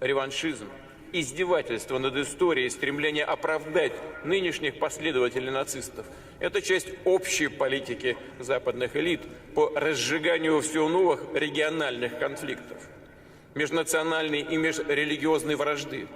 реваншизм, издевательство над историей, стремление оправдать нынешних последователей нацистов – это часть общей политики западных элит по разжиганию все новых региональных конфликтов, межнациональной и межрелигиозной вражды,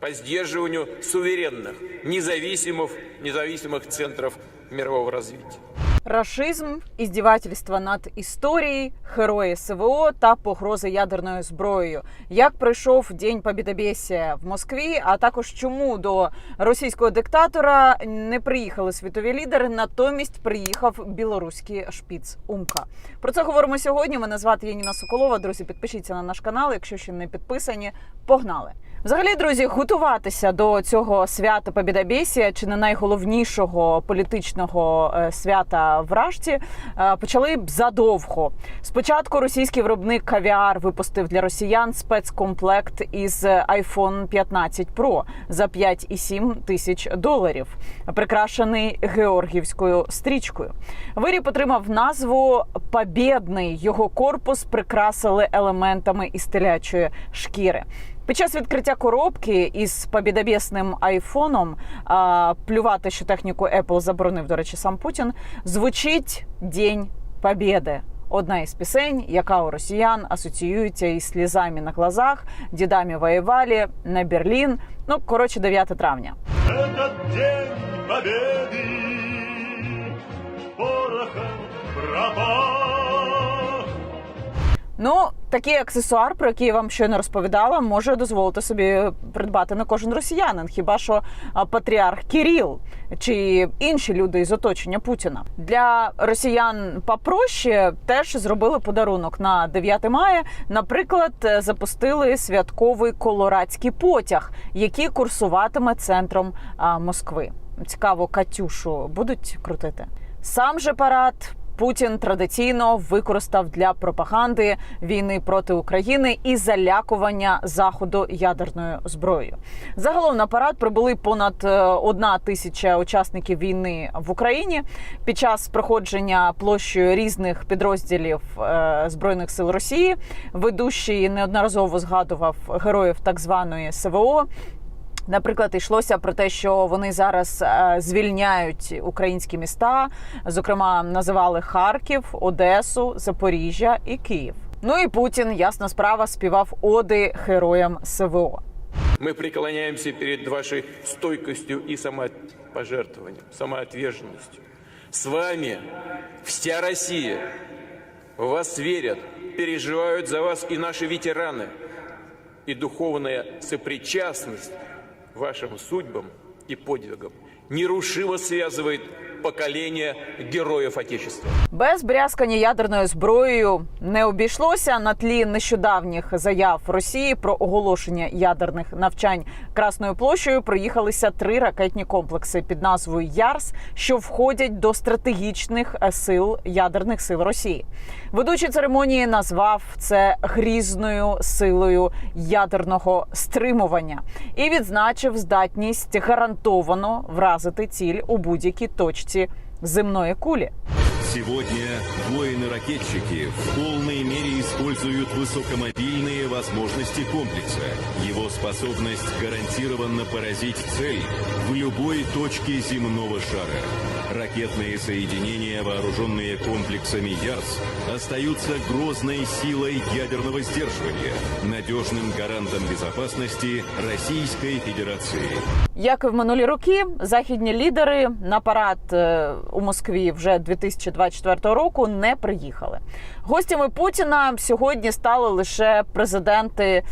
по сдерживанию суверенных, независимых, независимых центров мирового развития. Рашизм, іздівательства над історією, герої СВО та погрози ядерною зброєю. Як пройшов день побідобєсія в Москві? А також чому до російського диктатора не приїхали світові лідери, натомість приїхав білоруський шпіц Умка. Про це говоримо сьогодні. Мене звати Яніна Соколова. Друзі, підпишіться на наш канал, якщо ще не підписані. Погнали! Взагалі, друзі, готуватися до цього свята Побідобєсія, чи не найголовнішого політичного е, свята в Рашці, е, почали б задовго. Спочатку російський виробник Кавіар випустив для росіян спецкомплект із iPhone 15 Pro за 5,7 тисяч доларів, прикрашений георгівською стрічкою. Виріб отримав назву Побєдний. Його корпус прикрасили елементами із телячої шкіри. Під час відкриття коробки із побідобєсним айфоном а, плювати, що техніку Apple заборонив, до речі, сам Путін, звучить День Побєди. Одна із пісень, яка у росіян асоціюється із слізами на глазах, дідами воювали на Берлін. Ну коротше, 9 травня. Этот день победы порохом пропах. Ну, такий аксесуар, про який я вам щойно розповідала, може дозволити собі придбати не кожен росіянин, хіба що патріарх Кіріл чи інші люди із оточення Путіна. Для росіян попроще теж зробили подарунок на 9 мая. Наприклад, запустили святковий колорадський потяг, який курсуватиме центром Москви. Цікаво, Катюшу будуть крутити. Сам же парад Путін традиційно використав для пропаганди війни проти України і залякування заходу ядерною зброєю. Загалом на парад прибули понад е, одна тисяча учасників війни в Україні під час проходження площею різних підрозділів е, збройних сил Росії. Ведущий неодноразово згадував героїв так званої СВО. Наприклад, йшлося про те, що вони зараз е, звільняють українські міста. Зокрема, називали Харків, Одесу, Запоріжжя і Київ. Ну і Путін, ясна справа, співав оди героям СВО. Мы преклоняемся перед вашей стойкостью и самопожертвованием, самоотверженностью. С вами вся Россия. В вас верят, переживают за вас и наши ветераны. И духовная сопричастность вашим судьбам и подвигам. Нерушимо связывает поколения героев Отечества. Без брязкання ядерною зброєю не обійшлося на тлі нещодавніх заяв Росії про оголошення ядерних навчань Красною площею. Проїхалися три ракетні комплекси під назвою Ярс, що входять до стратегічних е, сил ядерних сил Росії. Ведучий церемонії назвав це грізною силою ядерного стримування і відзначив здатність гарантовано вразити ціль у будь-якій точці земної кулі. Сегодня воины-ракетчики в полной мере используют высокомобильные возможности комплекса. Его способность гарантированно поразить цель в любой точке земного шара. Ракетные соединения, вооруженные комплексами ЯРС, остаются грозной силой ядерного сдерживания, надежным гарантом безопасности Российской Федерации. Як і в минулі роки, західні лідери на парад е, у Москві вже 2024 року не приїхали. Гостями Путіна сьогодні стали лише президенти,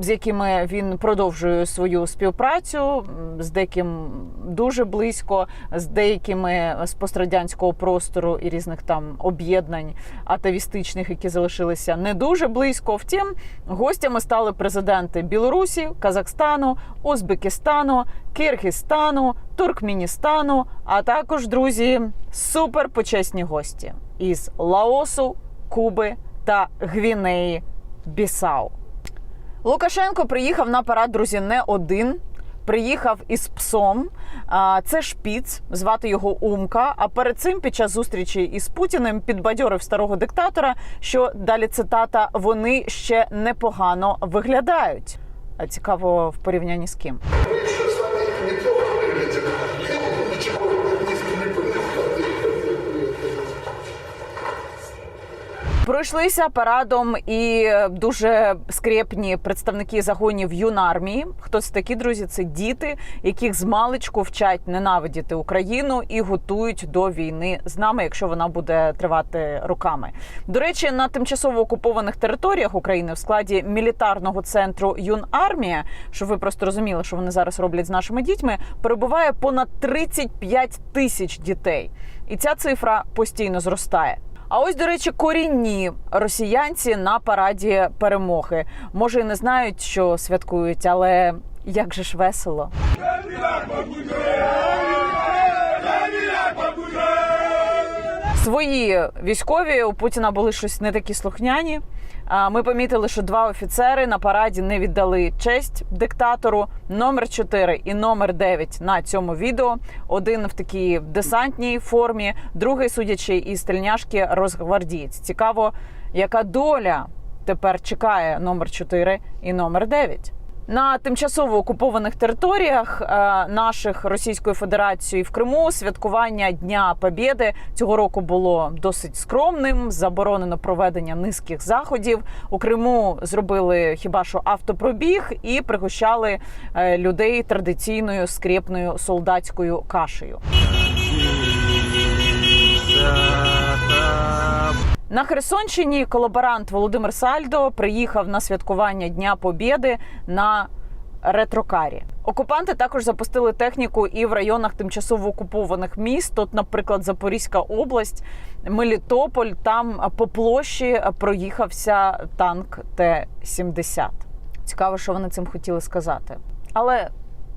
з якими він продовжує свою співпрацю, з деяким дуже близько, з деякими з пострадянського простору і різних там об'єднань атавістичних, які залишилися не дуже близько. Втім, гостями стали президенти Білорусі, Казахстану, Узбекистану, Киргизстану, Туркменістану, а також друзі, суперпочесні гості із Лаосу, Куби та Гвінеї Бісау. Лукашенко приїхав на парад, друзі, не один. приїхав із псом. Це шпіц, звати його Умка. А перед цим, під час зустрічі із Путіним, підбадьорив старого диктатора, що далі цитата вони ще непогано виглядають. А цікаво в порівнянні з ким. Пройшлися парадом і дуже скрепні представники загонів юнармії. Хто це такі друзі? Це діти, яких з маличку вчать ненавидіти Україну і готують до війни з нами, якщо вона буде тривати роками. До речі, на тимчасово окупованих територіях України в складі мілітарного центру Юнармія, щоб ви просто розуміли, що вони зараз роблять з нашими дітьми, перебуває понад 35 тисяч дітей, і ця цифра постійно зростає. А ось, до речі, корінні росіянці на параді перемоги. Може, і не знають, що святкують, але як же ж весело. Свої військові у Путіна були щось не такі слухняні. Ми помітили, що два офіцери на параді не віддали честь диктатору. Номер 4 і номер 9 на цьому відео. Один в такій десантній формі, другий, судячи із тельняшки, розгвардієць. Цікаво, яка доля тепер чекає номер 4 і номер 9. На тимчасово окупованих територіях е, наших Російською Федерацією в Криму святкування Дня Побєди цього року було досить скромним. Заборонено проведення низьких заходів. У Криму зробили хіба що автопробіг і пригощали е, людей традиційною скрепною солдатською кашею. На Херсонщині колаборант Володимир Сальдо приїхав на святкування Дня Побєди на ретрокарі. Окупанти також запустили техніку і в районах тимчасово окупованих міст. От, наприклад, Запорізька область, Мелітополь. Там по площі проїхався танк Т-70. Цікаво, що вони цим хотіли сказати. Але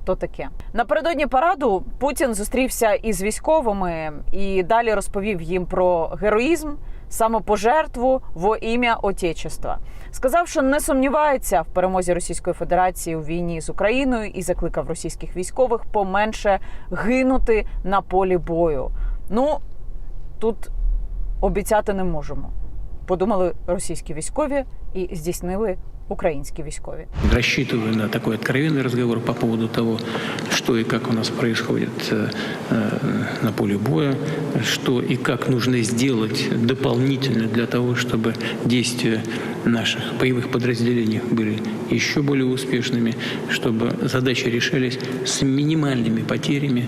то таке напередодні параду Путін зустрівся із військовими і далі розповів їм про героїзм, самопожертву во ім'я Отечества. Сказав, що не сумнівається в перемозі Російської Федерації у війні з Україною і закликав російських військових поменше гинути на полі бою. Ну тут обіцяти не можемо. Подумали російські військові і здійснили українські військові. Рассчитываю на такой откровенный разговор по поводу того, что и как у нас происходит э, э, на поле боя, что и как нужно сделать дополнительно для того, чтобы действия наших боевых подразделений были еще более успешными, чтобы задачи решались с минимальными потерями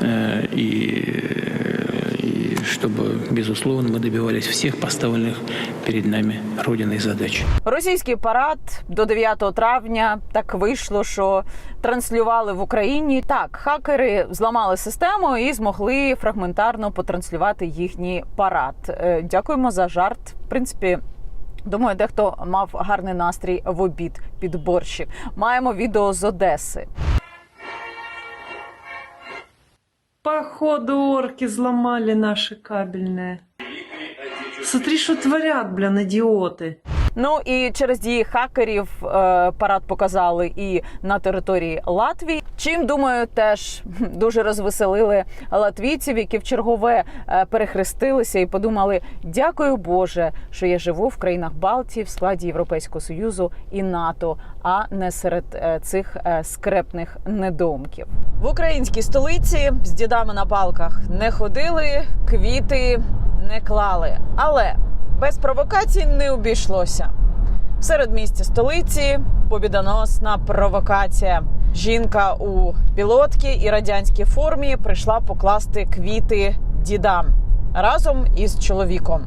э, и, и чтобы, безусловно, мы добивались всех поставленных перед нами Родиной задач. Російський парад до 9 травня так вийшло, що транслювали в Україні. Так, хакери зламали систему і змогли фрагментарно потранслювати їхній парад. Е, Дякуємо за жарт. В принципі. Думаю, дехто мав гарний настрій в обід під борщик. Маємо відео з Одеси. Походу орки взломали наши кабельные. Смотри, что творят, блин, идиоты. Ну і через дії хакерів е, парад показали і на території Латвії. Чим думаю, теж дуже розвеселили латвійців, які в чергове е, перехрестилися і подумали: дякую Боже, що я живу в країнах Балтії в складі Європейського союзу і НАТО, а не серед е, цих е, скрепних недоумків. В українській столиці з дідами на палках не ходили, квіти не клали, але без провокацій не обійшлося. В середмісті столиці побідоносна провокація. Жінка у пілотці і радянській формі прийшла покласти квіти дідам разом із чоловіком.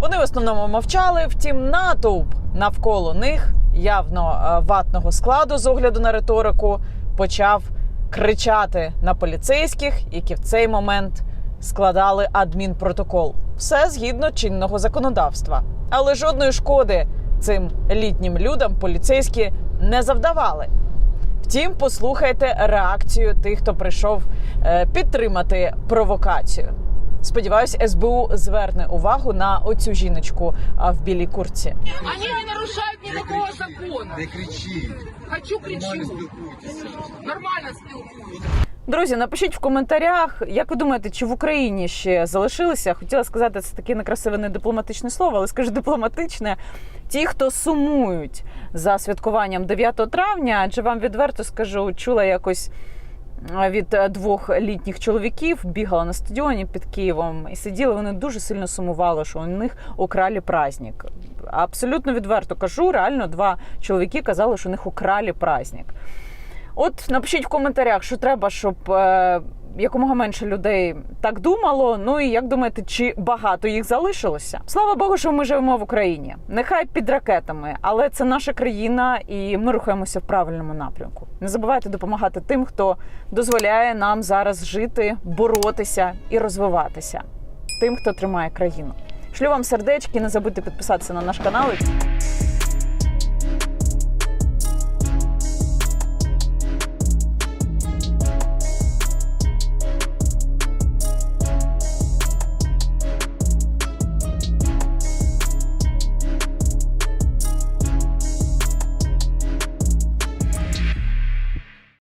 Вони в основному мовчали, втім, натовп навколо них, явно е, ватного складу з огляду на риторику, почав кричати на поліцейських, які в цей момент складали адмінпротокол. Все згідно чинного законодавства. Але жодної шкоди цим літнім людям поліцейські не завдавали. Втім, послухайте реакцію тих, хто прийшов е, підтримати провокацію. Сподіваюсь, СБУ зверне увагу на оцю жіночку а, в білій курці. Они не нарушают никакого закона. Не кричи. Хочу кричу. Нормально спілкуюсь. Друзі, напишіть в коментарях, як ви думаєте, чи в Україні ще залишилися? Хотіла сказати, це таке некрасиве не дипломатичне слово, але скажу дипломатичне. Ті, хто сумують за святкуванням 9 травня, адже вам відверто скажу, чула якось від е, двох літніх чоловіків, бігала на стадіоні під Києвом, і сиділи вони дуже сильно сумували, що у них украли праздник. Абсолютно відверто кажу, реально два чоловіки казали, що у них украли праздник. От напишіть в коментарях, що треба, щоб е, якомога менше людей так думало. Ну і як думаєте, чи багато їх залишилося? Слава Богу, що ми живемо в Україні. Нехай під ракетами, але це наша країна, і ми рухаємося в правильному напрямку. Не забувайте допомагати тим, хто дозволяє нам зараз жити, боротися і розвиватися. Тим, хто тримає країну. Шлю вам сердечки, не забудьте підписатися на наш канал.